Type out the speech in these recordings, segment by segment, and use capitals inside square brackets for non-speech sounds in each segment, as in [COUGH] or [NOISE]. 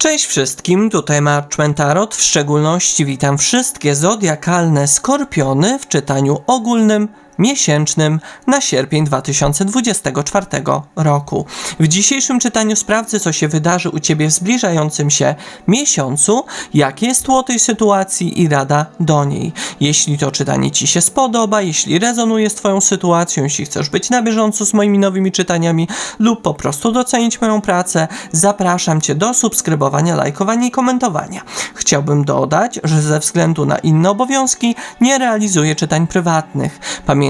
Cześć wszystkim, tutaj Marchman Tarot. W szczególności witam wszystkie zodiakalne skorpiony w czytaniu ogólnym, miesięcznym na sierpień 2024 roku. W dzisiejszym czytaniu sprawdzę, co się wydarzy u Ciebie w zbliżającym się miesiącu, jakie jest tło tej sytuacji i rada do niej. Jeśli to czytanie Ci się spodoba, jeśli rezonuje z Twoją sytuacją, jeśli chcesz być na bieżąco z moimi nowymi czytaniami lub po prostu docenić moją pracę, zapraszam Cię do subskrybowania, lajkowania i komentowania. Chciałbym dodać, że ze względu na inne obowiązki nie realizuję czytań prywatnych. Pamiętaj,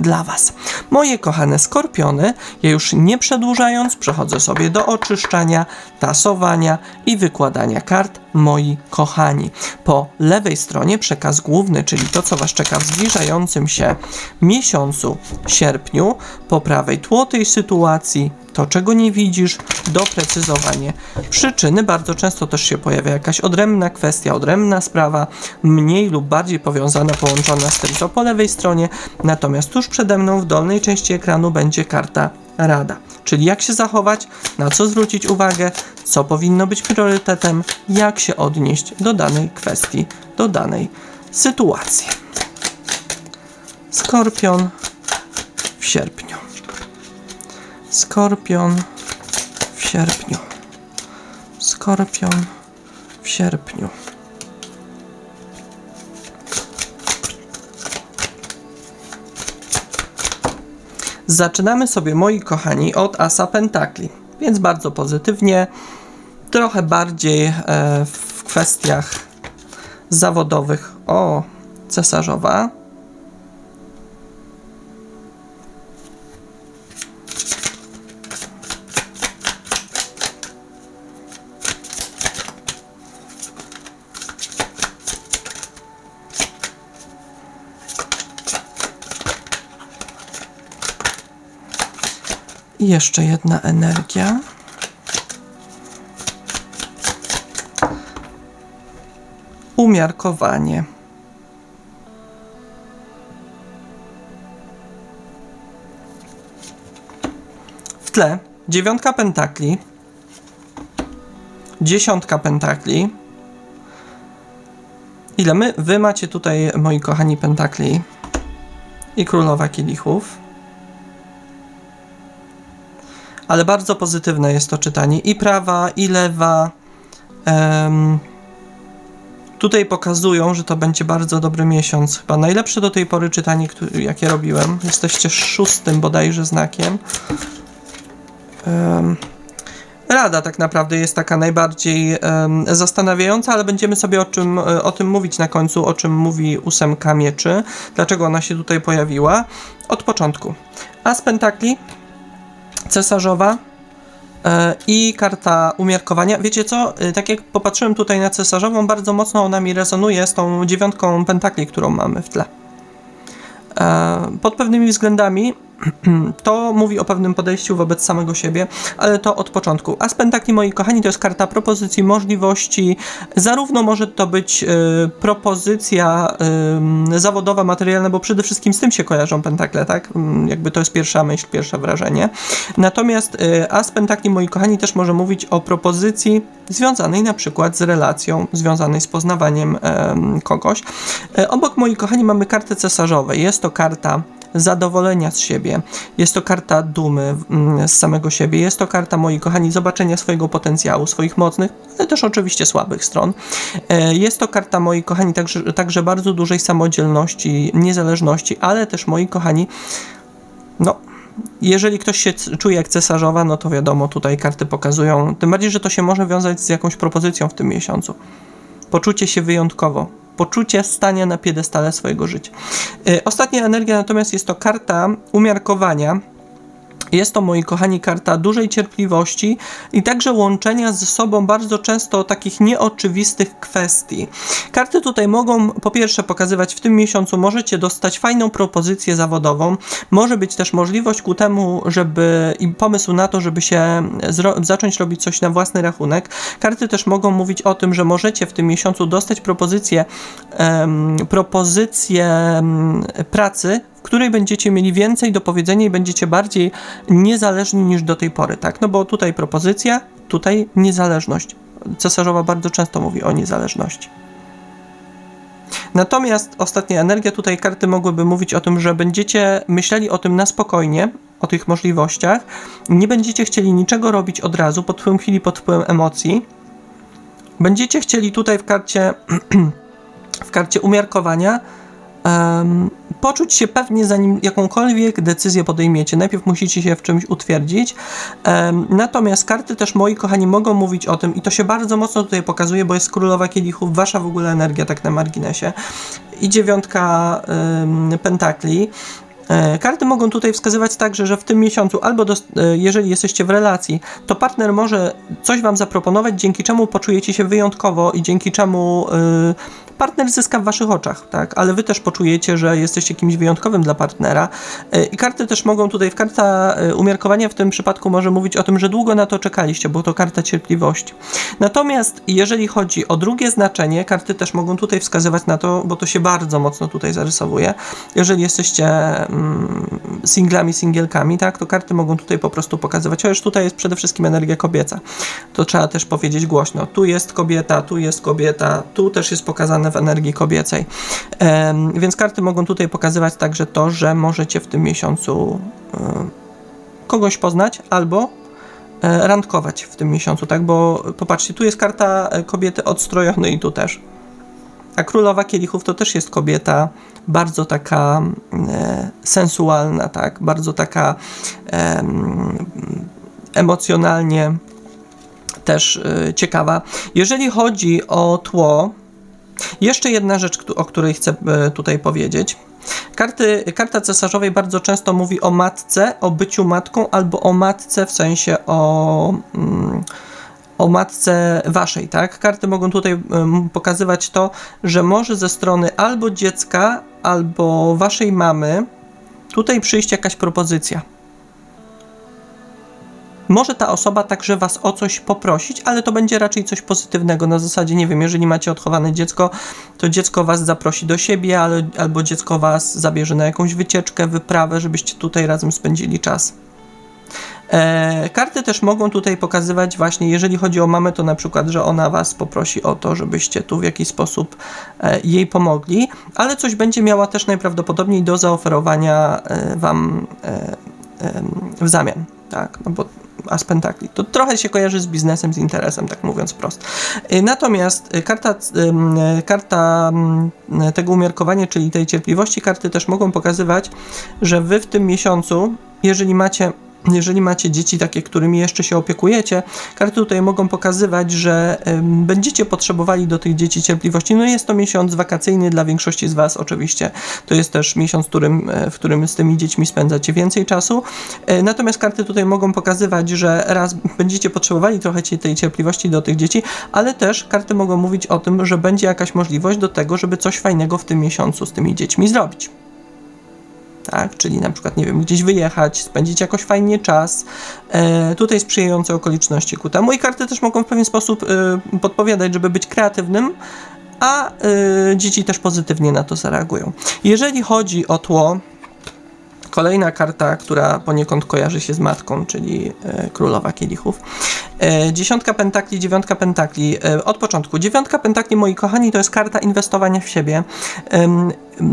dla Was. Moje kochane skorpiony, ja już nie przedłużając, przechodzę sobie do oczyszczania, tasowania i wykładania kart, moi kochani. Po lewej stronie przekaz główny, czyli to, co Was czeka w zbliżającym się miesiącu sierpniu, po prawej tło tej sytuacji, to, czego nie widzisz, doprecyzowanie przyczyny. Bardzo często też się pojawia jakaś odrębna kwestia, odrębna sprawa, mniej lub bardziej powiązana, połączona z tym, co po lewej stronie. Natomiast tuż przede mną w dolnej części ekranu będzie karta Rada. Czyli jak się zachować, na co zwrócić uwagę, co powinno być priorytetem, jak się odnieść do danej kwestii, do danej sytuacji. Skorpion w sierpniu. Skorpion sierpniu. Skorpion w sierpniu. Zaczynamy sobie, moi kochani, od Asa Pentakli, więc bardzo pozytywnie, trochę bardziej e, w kwestiach zawodowych o cesarzowa. Jeszcze jedna energia. Umiarkowanie. W tle dziewiątka pentakli, dziesiątka pentakli. Ile my, wy macie tutaj, moi kochani, pentakli i królowa kielichów ale bardzo pozytywne jest to czytanie. I prawa, i lewa. Um, tutaj pokazują, że to będzie bardzo dobry miesiąc. Chyba najlepsze do tej pory czytanie, jakie robiłem. Jesteście szóstym bodajże znakiem. Um, Rada tak naprawdę jest taka najbardziej um, zastanawiająca, ale będziemy sobie o, czym, o tym mówić na końcu, o czym mówi ósemka mieczy, dlaczego ona się tutaj pojawiła. Od początku. A z pentakli cesarzowa e, i karta umiarkowania. Wiecie co? E, tak jak popatrzyłem tutaj na cesarzową, bardzo mocno ona mi rezonuje z tą dziewiątką pentakli, którą mamy w tle. E, pod pewnymi względami [CLEARS THROAT] to mówi o pewnym podejściu wobec samego siebie, ale to od początku. A moi kochani, to jest karta propozycji, możliwości. Zarówno może to być y, propozycja y, zawodowa, materialna, bo przede wszystkim z tym się kojarzą pentakle, tak? Y, jakby to jest pierwsza myśl, pierwsze wrażenie. Natomiast y, moi kochani, też może mówić o propozycji związanej na przykład z relacją, związanej z poznawaniem kogoś. Y, obok, moi kochani, mamy kartę cesarzowej. Jest to karta zadowolenia z siebie. Jest to karta dumy mm, z samego siebie. Jest to karta, moi kochani, zobaczenia swojego potencjału, swoich mocnych, ale też oczywiście słabych stron. E, jest to karta, moi kochani, także, także bardzo dużej samodzielności, niezależności, ale też, moi kochani, no, jeżeli ktoś się czuje jak cesarzowa, no to wiadomo, tutaj karty pokazują, tym bardziej, że to się może wiązać z jakąś propozycją w tym miesiącu. Poczucie się wyjątkowo, poczucie stania na piedestale swojego życia. Y, ostatnia energia natomiast jest to karta umiarkowania. Jest to, moi kochani, karta dużej cierpliwości i także łączenia ze sobą bardzo często takich nieoczywistych kwestii. Karty tutaj mogą po pierwsze pokazywać w tym miesiącu możecie dostać fajną propozycję zawodową, może być też możliwość ku temu, żeby i pomysł na to, żeby się zacząć robić coś na własny rachunek. Karty też mogą mówić o tym, że możecie w tym miesiącu dostać propozycję, propozycję pracy, której będziecie mieli więcej do powiedzenia i będziecie bardziej niezależni niż do tej pory, tak? No bo tutaj propozycja, tutaj niezależność. Cesarzowa bardzo często mówi o niezależności. Natomiast ostatnia energia, tutaj karty mogłyby mówić o tym, że będziecie myśleli o tym na spokojnie, o tych możliwościach. Nie będziecie chcieli niczego robić od razu, pod wpływem chwili, pod wpływem emocji. Będziecie chcieli tutaj w karcie, [CLEARS THROAT] w karcie umiarkowania em, poczuć się pewnie, zanim jakąkolwiek decyzję podejmiecie. Najpierw musicie się w czymś utwierdzić. Natomiast karty też, moi kochani, mogą mówić o tym, i to się bardzo mocno tutaj pokazuje, bo jest królowa kielichów, wasza w ogóle energia, tak na marginesie, i dziewiątka pentakli. E, Karty mogą tutaj wskazywać także, że w tym miesiącu, albo dos- e, jeżeli jesteście w relacji, to partner może coś Wam zaproponować, dzięki czemu poczujecie się wyjątkowo i dzięki czemu y, partner zyska w Waszych oczach, tak? Ale Wy też poczujecie, że jesteście kimś wyjątkowym dla partnera. E, I karty też mogą tutaj, w karta e, umiarkowania w tym przypadku może mówić o tym, że długo na to czekaliście, bo to karta cierpliwości. Natomiast jeżeli chodzi o drugie znaczenie, karty też mogą tutaj wskazywać na to, bo to się bardzo mocno tutaj zarysowuje. Jeżeli jesteście mm, singlami, singielkami, tak, to karty mogą tutaj po prostu pokazywać, chociaż tutaj jest przede wszystkim energia kobieca. To trzeba też powiedzieć głośno. Tu jest kobieta, tu jest kobieta, tu też jest pokazane w energii kobiecej. Więc karty mogą tutaj pokazywać także to, że możecie w tym miesiącu em, kogoś poznać albo e, randkować w tym miesiącu, tak? Bo popatrzcie, tu jest karta e, kobiety odstrojonej tu też. A królowa kielichów to też jest kobieta bardzo taka e, sensualna, tak? Bardzo taka em, emocjonalnie też e, ciekawa. Jeżeli chodzi o tło, jeszcze jedna rzecz, o której chcę e, tutaj powiedzieć. Karty, karta cesarzowej bardzo często mówi o matce, o byciu matką, albo o matce w sensie o, mm, o matce waszej, tak? Karty mogą tutaj pokazywać to, że może ze strony albo dziecka, albo waszej mamy tutaj przyjść jakaś propozycja. Może ta osoba także was o coś poprosić, ale to będzie raczej coś pozytywnego. Na zasadzie, nie wiem, jeżeli macie odchowane dziecko, to dziecko was zaprosi do siebie, ale, albo dziecko was zabierze na jakąś wycieczkę, wyprawę, żebyście tutaj razem spędzili czas. E, karty też mogą tutaj pokazywać właśnie, jeżeli chodzi o mamę, to na przykład, że ona was poprosi o to, żebyście tu w jakiś sposób e, jej pomogli, ale coś będzie miała też najprawdopodobniej do zaoferowania e, wam e, em, w zamian, tak, no bo as pentakli. To trochę się kojarzy z biznesem, z interesem, tak mówiąc prosto. Y, Natomiast y, karta, y, karta tego umiarkowania, czyli tej cierpliwości, karty też mogą pokazywać, że wy w tym miesiącu, jeżeli macie jeżeli macie dzieci takie, którymi jeszcze się opiekujecie, karty tutaj mogą pokazywać, że będziecie potrzebowali do tych dzieci cierpliwości. No jest to miesiąc wakacyjny dla większości z Was oczywiście. To jest też miesiąc, w którym, e, w którym z tymi dziećmi spędzacie więcej czasu. E, Natomiast karty tutaj mogą pokazywać, że raz będziecie potrzebowali trochę tej cierpliwości do tych dzieci, ale też karty mogą mówić o tym, że będzie jakaś możliwość do tego, żeby coś fajnego w tym miesiącu z tymi dziećmi zrobić tak? Czyli na przykład, nie wiem, gdzieś wyjechać, spędzić jakoś fajnie czas. E, tutaj sprzyjające okoliczności ku temu. I karty też mogą w pewien sposób e, podpowiadać, żeby być kreatywnym, a e, dzieci też pozytywnie na to zareagują. Jeżeli chodzi o tło, Kolejna karta, która poniekąd kojarzy się z matką, czyli e, królowa kielichów. E, dziesiątka pentakli, dziewiątka pentakli. E, od początku. Dziewiątka pentakli, moi kochani, to jest karta inwestowania w siebie. Em,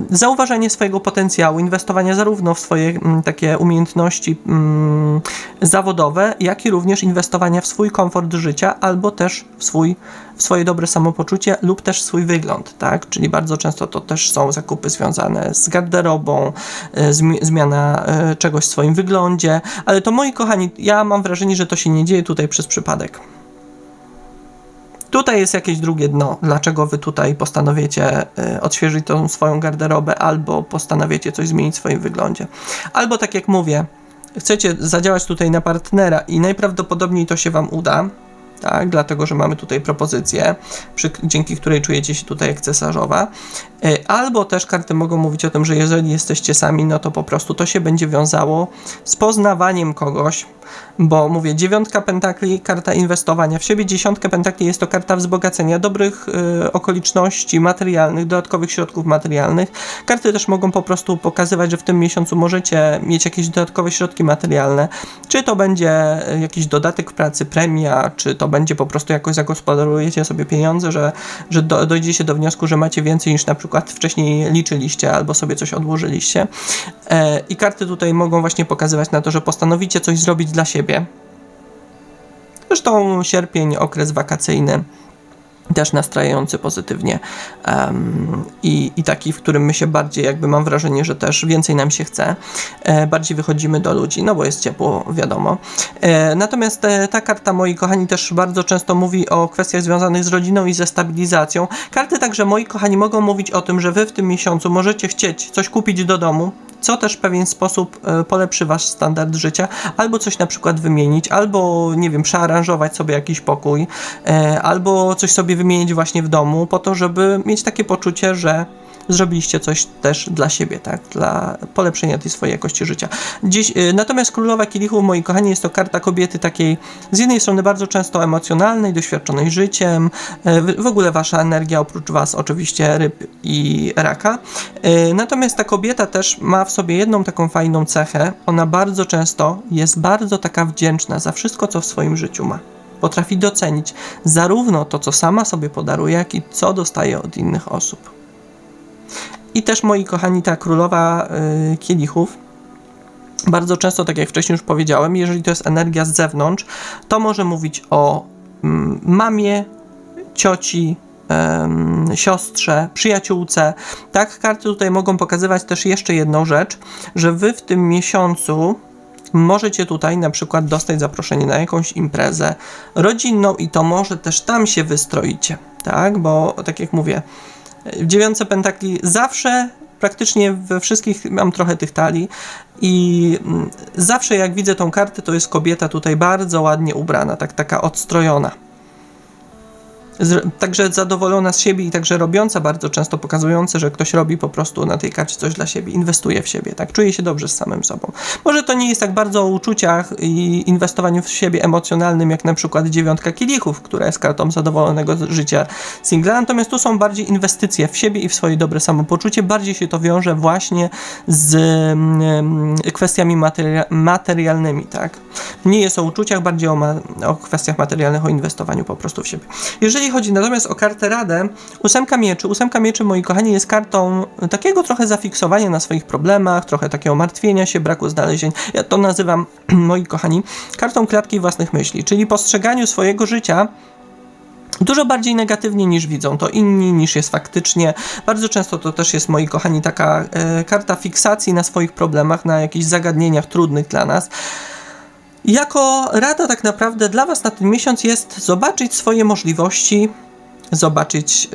zauważenie swojego potencjału, inwestowania zarówno w swoje mm, takie umiejętności mm, zawodowe, jak i również inwestowania w swój komfort życia, albo też w, swój, w swoje dobre samopoczucie lub też swój wygląd, tak? Czyli bardzo często to też są zakupy związane z garderobą, e, zmi- zmiana e, czegoś w swoim wyglądzie, ale to moi kochani, ja mam wrażenie, że to się nie dzieje tutaj przez przypadek. Tutaj jest jakieś drugie dno. Dlaczego wy tutaj postanowicie y, odświeżyć tą swoją garderobę, albo postanowiecie coś zmienić w swoim wyglądzie. Albo tak jak mówię, chcecie zadziałać tutaj na partnera i najprawdopodobniej to się Wam uda, tak, dlatego że mamy tutaj propozycję, przy, dzięki której czujecie się tutaj jak cesarzowa. E, albo też karty mogą mówić o tym, że jeżeli jesteście sami, no to po prostu to się będzie wiązało z poznawaniem kogoś, bo mówię, dziewiątka pentakli, karta inwestowania w siebie, dziesiątka pentakli jest to karta wzbogacenia, dobrych y, okoliczności materialnych, dodatkowych środków materialnych. Karty też mogą po prostu pokazywać, że w tym miesiącu możecie mieć jakieś dodatkowe środki materialne, czy to będzie jakiś dodatek w pracy, premia, czy to będzie po prostu jakoś zagospodarujecie sobie pieniądze, że, że do, dojdziecie do wniosku, że macie więcej niż na przykład wcześniej liczyliście albo sobie coś odłożyliście. E, I karty tutaj mogą właśnie pokazywać na to, że postanowicie coś zrobić dla siebie. Zresztą sierpień, okres wakacyjny też nastrajający pozytywnie um, i, i taki, w którym my się bardziej, jakby mam wrażenie, że też więcej nam się chce, e, bardziej wychodzimy do ludzi, no bo jest ciepło, wiadomo. E, natomiast e, ta karta, moi kochani, też bardzo często mówi o kwestiach związanych z rodziną i ze stabilizacją. Karty także, moi kochani, mogą mówić o tym, że wy w tym miesiącu możecie chcieć coś kupić do domu, co też w pewien sposób e, polepszy wasz standard życia, albo coś na przykład wymienić, albo nie wiem, przearanżować sobie jakiś pokój, e, albo coś sobie wymienić właśnie w domu, po to, żeby mieć takie poczucie, że zrobiliście coś też dla siebie, tak? Dla polepszenia tej swojej jakości życia. Dziś, y, natomiast Królowa Kielichów, moi kochani, jest to karta kobiety takiej z jednej strony bardzo często emocjonalnej, doświadczonej życiem, y, w ogóle wasza energia oprócz was oczywiście ryb i raka. Y, natomiast ta kobieta też ma w sobie jedną taką fajną cechę. Ona bardzo często jest bardzo taka wdzięczna za wszystko, co w swoim życiu ma potrafi docenić zarówno to, co sama sobie podaruje, jak i co dostaje od innych osób. I też, moi kochani, ta królowa y, kielichów, bardzo często, tak jak wcześniej już powiedziałem, jeżeli to jest energia z zewnątrz, to może mówić o mm, mamie, cioci, siostrze, przyjaciółce. Tak, karty tutaj mogą pokazywać też jeszcze jedną rzecz, że wy w tym miesiącu możecie tutaj na przykład dostać zaproszenie na jakąś imprezę rodzinną i to może też tam się wystroicie, tak, bo tak jak mówię, w dziewiątce pentakli zawsze, praktycznie we wszystkich mam trochę tych talii i mm, zawsze jak widzę tą kartę, to jest kobieta tutaj bardzo ładnie ubrana, tak taka odstrojona także zadowolona z siebie i także robiąca bardzo często pokazujące, że ktoś robi po prostu na tej karcie coś dla siebie, inwestuje w siebie, tak, czuje się dobrze z samym sobą. Może to nie jest tak bardzo o uczuciach i inwestowaniu w siebie emocjonalnym, jak na przykład dziewiątka kielichów, która jest kartą zadowolonego życia singla, natomiast tu są bardziej inwestycje w siebie i w swoje dobre samopoczucie, bardziej się to wiąże właśnie z mm, kwestiami materia materialnymi, tak. Nie jest o uczuciach, bardziej o, o kwestiach materialnych, o inwestowaniu po prostu w siebie. Jeżeli jeżeli chodzi natomiast o kartę Radę, ósemka mieczy. Ósemka mieczy, moi kochani, jest kartą takiego trochę zafiksowania na swoich problemach, trochę takiego martwienia się, braku znalezień. Ja to nazywam, [CLEARS THROAT] moi kochani, kartą klatki własnych myśli, czyli postrzeganiu swojego życia dużo bardziej negatywnie niż widzą to inni, niż jest faktycznie. Bardzo często to też jest, moi kochani, taka e, karta fiksacji na swoich problemach, na jakichś zagadnieniach trudnych dla nas. Jako rada tak naprawdę dla Was na ten miesiąc jest zobaczyć swoje możliwości, zobaczyć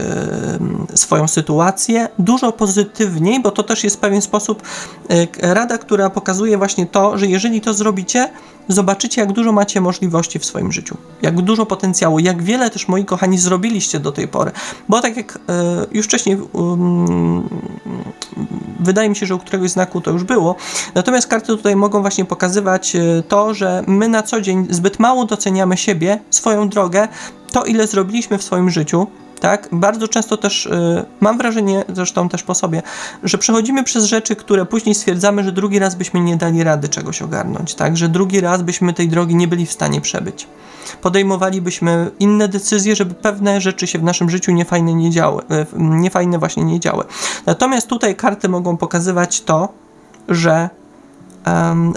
swoją sytuację dużo pozytywniej, bo to też jest w pewien sposób yy, rada, która pokazuje właśnie to, że jeżeli to zrobicie, zobaczycie, jak dużo macie możliwości w swoim życiu, jak dużo potencjału, jak wiele też, moi kochani, zrobiliście do tej pory. Bo tak jak yy, już wcześniej wydaje mi się, że u któregoś znaku to już było. Natomiast karty tutaj mogą właśnie pokazywać to, że my na co dzień zbyt mało doceniamy siebie, swoją drogę, to, ile zrobiliśmy w swoim życiu, tak? Bardzo często też y, mam wrażenie, zresztą też po sobie, że przechodzimy przez rzeczy, które później stwierdzamy, że drugi raz byśmy nie dali rady czegoś ogarnąć, tak? Że drugi raz byśmy tej drogi nie byli w stanie przebyć. Podejmowalibyśmy inne decyzje, żeby pewne rzeczy się w naszym życiu niefajne nie działy, y, niefajne właśnie nie działy. Natomiast tutaj karty mogą pokazywać to, że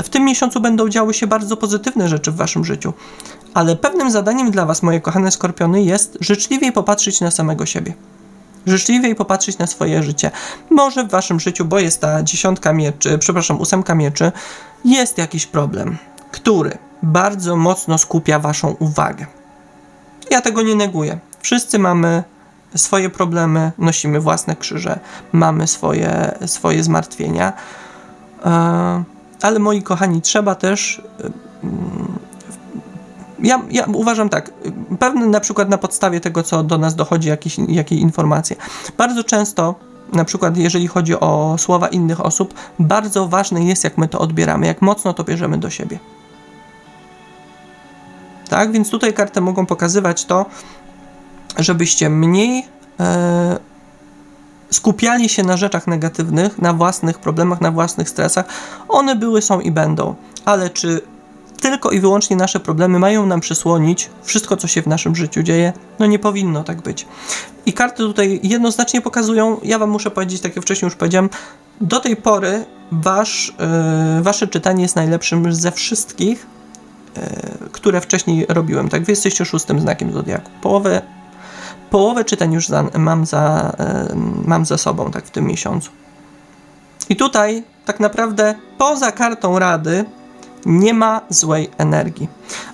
w tym miesiącu będą działy się bardzo pozytywne rzeczy w waszym życiu. Ale pewnym zadaniem dla was, moje kochane skorpiony, jest życzliwiej popatrzeć na samego siebie. Życzliwiej popatrzeć na swoje życie. Może w waszym życiu, bo jest ta dziesiątka mieczy, przepraszam, ósemka mieczy, jest jakiś problem, który bardzo mocno skupia waszą uwagę. Ja tego nie neguję. Wszyscy mamy swoje problemy, nosimy własne krzyże, mamy swoje, swoje zmartwienia. Yy ale moi kochani, trzeba też. Ja, ja uważam tak, pewne na przykład na podstawie tego, co do nas dochodzi, jakieś, jakie informacje. Bardzo często, na przykład jeżeli chodzi o słowa innych osób, bardzo ważne jest, jak my to odbieramy, jak mocno to bierzemy do siebie. Tak, więc tutaj karty mogą pokazywać to, żebyście mniej e, skupiali się na rzeczach negatywnych, na własnych problemach, na własnych stresach. One były, są i będą. Ale czy tylko i wyłącznie nasze problemy mają nam przysłonić wszystko, co się w naszym życiu dzieje? No nie powinno tak być. I karty tutaj jednoznacznie pokazują, ja wam muszę powiedzieć, tak jak wcześniej już powiedziałem, do tej pory wasz, e, wasze czytanie jest najlepszym ze wszystkich, e, które wcześniej robiłem. Tak, wy jesteście szóstym znakiem Zodiaku. Połowę połowę czytań już za, mam, za, e, mam za sobą, tak w tym miesiącu. I tutaj tak naprawdę poza kartą rady nie ma złej energii.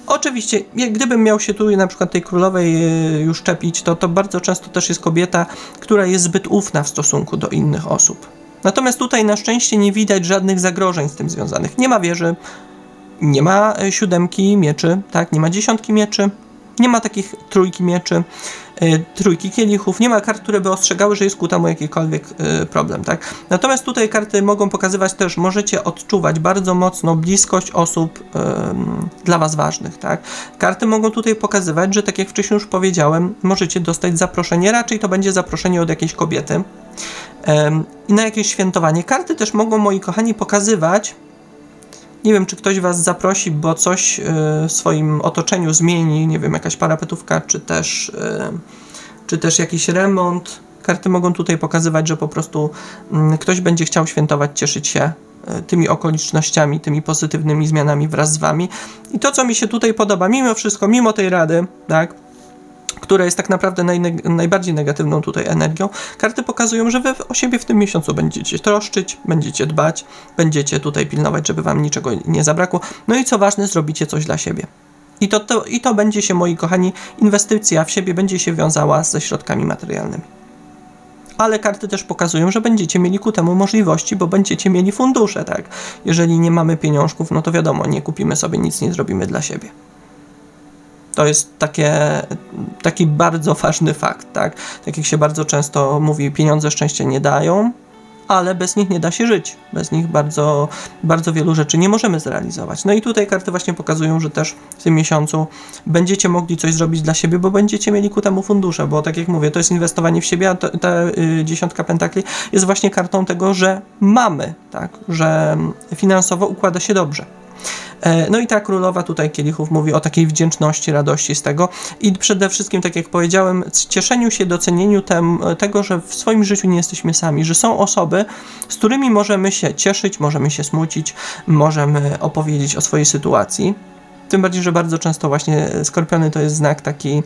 Oczywiście, gdybym miał się tu na przykład tej królowej e, już czepić, to to bardzo często też jest kobieta, która jest zbyt ufna w stosunku do innych osób. Natomiast tutaj na szczęście nie widać żadnych zagrożeń z tym związanych. Nie ma wieży, nie ma e, siódemki mieczy, tak, nie ma dziesiątki mieczy, nie ma takich trójki mieczy, trójki kielichów, nie ma kart, które by ostrzegały, że jest ku temu jakikolwiek y, problem, tak? Natomiast tutaj karty mogą pokazywać też, możecie odczuwać bardzo mocno bliskość osób ym, dla was ważnych, tak? Karty mogą tutaj pokazywać, że tak jak wcześniej już powiedziałem, możecie dostać zaproszenie, raczej to będzie zaproszenie od jakiejś kobiety i na jakieś świętowanie. Karty też mogą, moi kochani, pokazywać, nie wiem, czy ktoś was zaprosi, bo coś y, w swoim otoczeniu zmieni, nie wiem, jakaś parapetówka, czy też, y, czy też jakiś remont. Karty mogą tutaj pokazywać, że po prostu y, ktoś będzie chciał świętować, cieszyć się y, tymi okolicznościami, tymi pozytywnymi zmianami wraz z wami. I to, co mi się tutaj podoba, mimo wszystko, mimo tej rady, tak, która jest tak naprawdę naj, najbardziej negatywną tutaj energią, karty pokazują, że wy o siebie w tym miesiącu będziecie troszczyć, będziecie dbać, będziecie tutaj pilnować, żeby wam niczego nie zabrakło. No i co ważne, zrobicie coś dla siebie. I to, to, I to będzie się, moi kochani, inwestycja w siebie będzie się wiązała ze środkami materialnymi. Ale karty też pokazują, że będziecie mieli ku temu możliwości, bo będziecie mieli fundusze, tak? Jeżeli nie mamy pieniążków, no to wiadomo, nie kupimy sobie nic, nie zrobimy dla siebie. To jest takie, taki bardzo ważny fakt, tak? Tak jak się bardzo często mówi, pieniądze szczęście nie dają, ale bez nich nie da się żyć. Bez nich bardzo, bardzo wielu rzeczy nie możemy zrealizować. No i tutaj karty właśnie pokazują, że też w tym miesiącu będziecie mogli coś zrobić dla siebie, bo będziecie mieli ku temu fundusze, bo tak jak mówię, to jest inwestowanie w siebie, a ta y, dziesiątka pentakli jest właśnie kartą tego, że mamy, tak? Że finansowo układa się dobrze. E, No i ta królowa tutaj kielichów mówi o takiej wdzięczności, radości z tego i przede wszystkim, tak jak powiedziałem, cieszeniu się, docenieniu tem, tego, że w swoim życiu nie jesteśmy sami, że są osoby, z którymi możemy się cieszyć, możemy się smucić, możemy opowiedzieć o swojej sytuacji. Tym bardziej, że bardzo często właśnie skorpiony to jest znak taki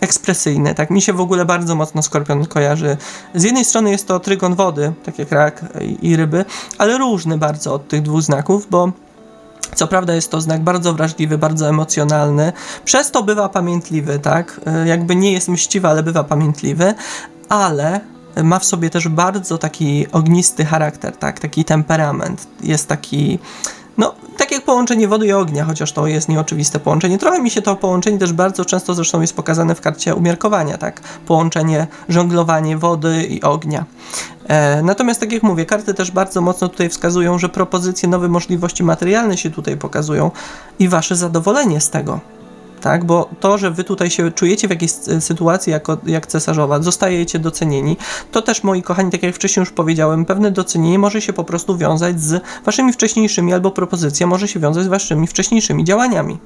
ekspresyjny, tak? Mi się w ogóle bardzo mocno skorpion kojarzy. Z jednej strony jest to trygon wody, tak jak rak i ryby, ale różny bardzo od tych dwóch znaków, bo co prawda jest to znak bardzo wrażliwy, bardzo emocjonalny, przez to bywa pamiętliwy, tak? Y, Jakby nie jest mściwy, ale bywa pamiętliwy, ale ma w sobie też bardzo taki ognisty charakter, tak? Taki temperament. Jest taki no, tak połączenie wody i ognia, chociaż to jest nieoczywiste połączenie. Trochę mi się to połączenie też bardzo często zresztą jest pokazane w karcie umiarkowania, tak? Połączenie, żonglowanie wody i ognia. E, natomiast tak jak mówię, karty też bardzo mocno tutaj wskazują, że propozycje, nowe możliwości materialne się tutaj pokazują i wasze zadowolenie z tego. Tak, bo to, że wy tutaj się czujecie w jakiejś sytuacji jako, jak cesarzowa, zostajecie docenieni, to też, moi kochani, tak jak wcześniej już powiedziałem, pewne docenienie może się po prostu wiązać z waszymi wcześniejszymi, albo propozycja może się wiązać z waszymi wcześniejszymi działaniami.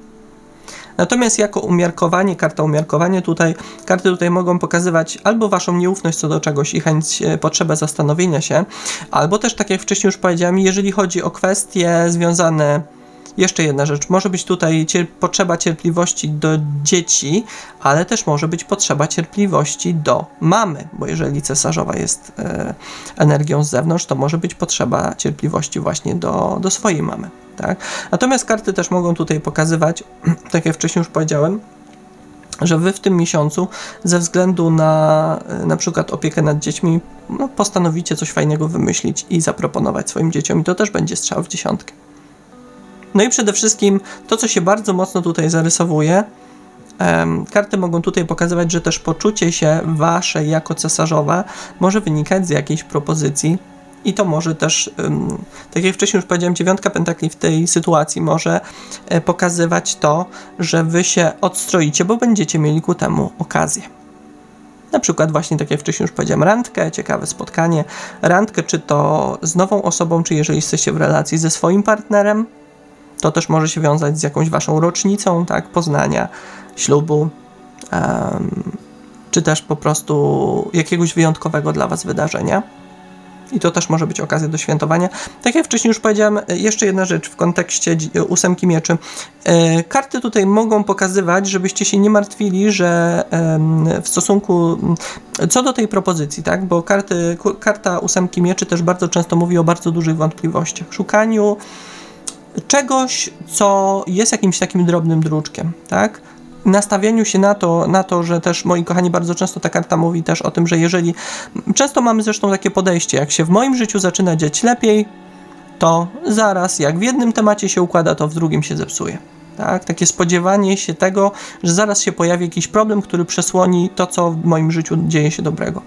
Natomiast jako umiarkowanie, karta umiarkowanie tutaj, karty tutaj mogą pokazywać albo waszą nieufność co do czegoś i chęć, e, potrzebę zastanowienia się, albo też, tak jak wcześniej już powiedziałem, jeżeli chodzi o kwestie związane jeszcze jedna rzecz, może być tutaj cier potrzeba cierpliwości do dzieci, ale też może być potrzeba cierpliwości do mamy, bo jeżeli cesarzowa jest e, energią z zewnątrz, to może być potrzeba cierpliwości właśnie do, do swojej mamy. Tak? Natomiast karty też mogą tutaj pokazywać, [CLEARS THROAT] tak jak wcześniej już powiedziałem, że wy w tym miesiącu ze względu na na przykład opiekę nad dziećmi no, postanowicie coś fajnego wymyślić i zaproponować swoim dzieciom i to też będzie strzał w dziesiątkę. No i przede wszystkim to, co się bardzo mocno tutaj zarysowuje, karty mogą tutaj pokazywać, że też poczucie się wasze jako cesarzowe może wynikać z jakiejś propozycji. I to może też, tak jak wcześniej już powiedziałem, dziewiątka pentakli w tej sytuacji może e, pokazywać to, że wy się odstroicie, bo będziecie mieli ku temu okazję. Na przykład właśnie tak jak wcześniej już powiedziałem, randkę, ciekawe spotkanie. Randkę czy to z nową osobą, czy jeżeli jesteście w relacji ze swoim partnerem, to też może się wiązać z jakąś waszą rocznicą, tak, poznania, ślubu, em, czy też po prostu jakiegoś wyjątkowego dla was wydarzenia. I to też może być okazja do świętowania. Tak jak wcześniej już powiedziałem, jeszcze jedna rzecz w kontekście ósemki mieczy. E, Karty tutaj mogą pokazywać, żebyście się nie martwili, że w stosunku co do tej propozycji, tak? Bo karty, karta ósemki mieczy też bardzo często mówi o bardzo dużych wątpliwościach, szukaniu czegoś, co jest jakimś takim drobnym druczkiem, tak? Nastawieniu się na to, na to, że też moi kochani, bardzo często ta karta mówi też o tym, że jeżeli. Często mamy zresztą takie podejście, jak się w moim życiu zaczyna dziać lepiej, to zaraz jak w jednym temacie się układa, to w drugim się zepsuje. Tak? Takie spodziewanie się tego, że zaraz się pojawi jakiś problem, który przesłoni to, co w moim życiu dzieje się dobrego.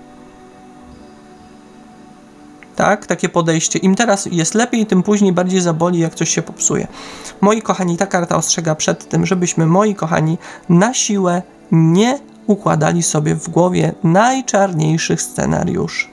Tak? Takie podejście. Im teraz jest lepiej, tym później bardziej zaboli, jak coś się popsuje. Moi kochani, ta karta ostrzega przed tym, żebyśmy, moi kochani, na siłę nie układali sobie w głowie najczarniejszych scenariuszy.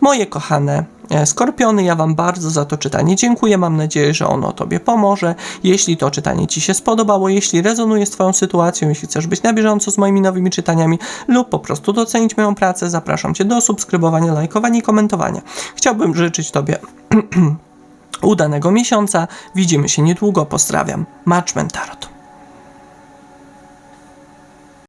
Moje kochane skorpiony, ja Wam bardzo za to czytanie dziękuję. Mam nadzieję, że ono Tobie pomoże. Jeśli to czytanie Ci się spodobało, jeśli rezonuje z Twoją sytuacją, jeśli chcesz być na bieżąco z moimi nowymi czytaniami lub po prostu docenić moją pracę, zapraszam Cię do subskrybowania, lajkowania i komentowania. Chciałbym życzyć Tobie [CLEARS THROAT] udanego miesiąca. Widzimy się niedługo. Pozdrawiam. Matchment Tarot.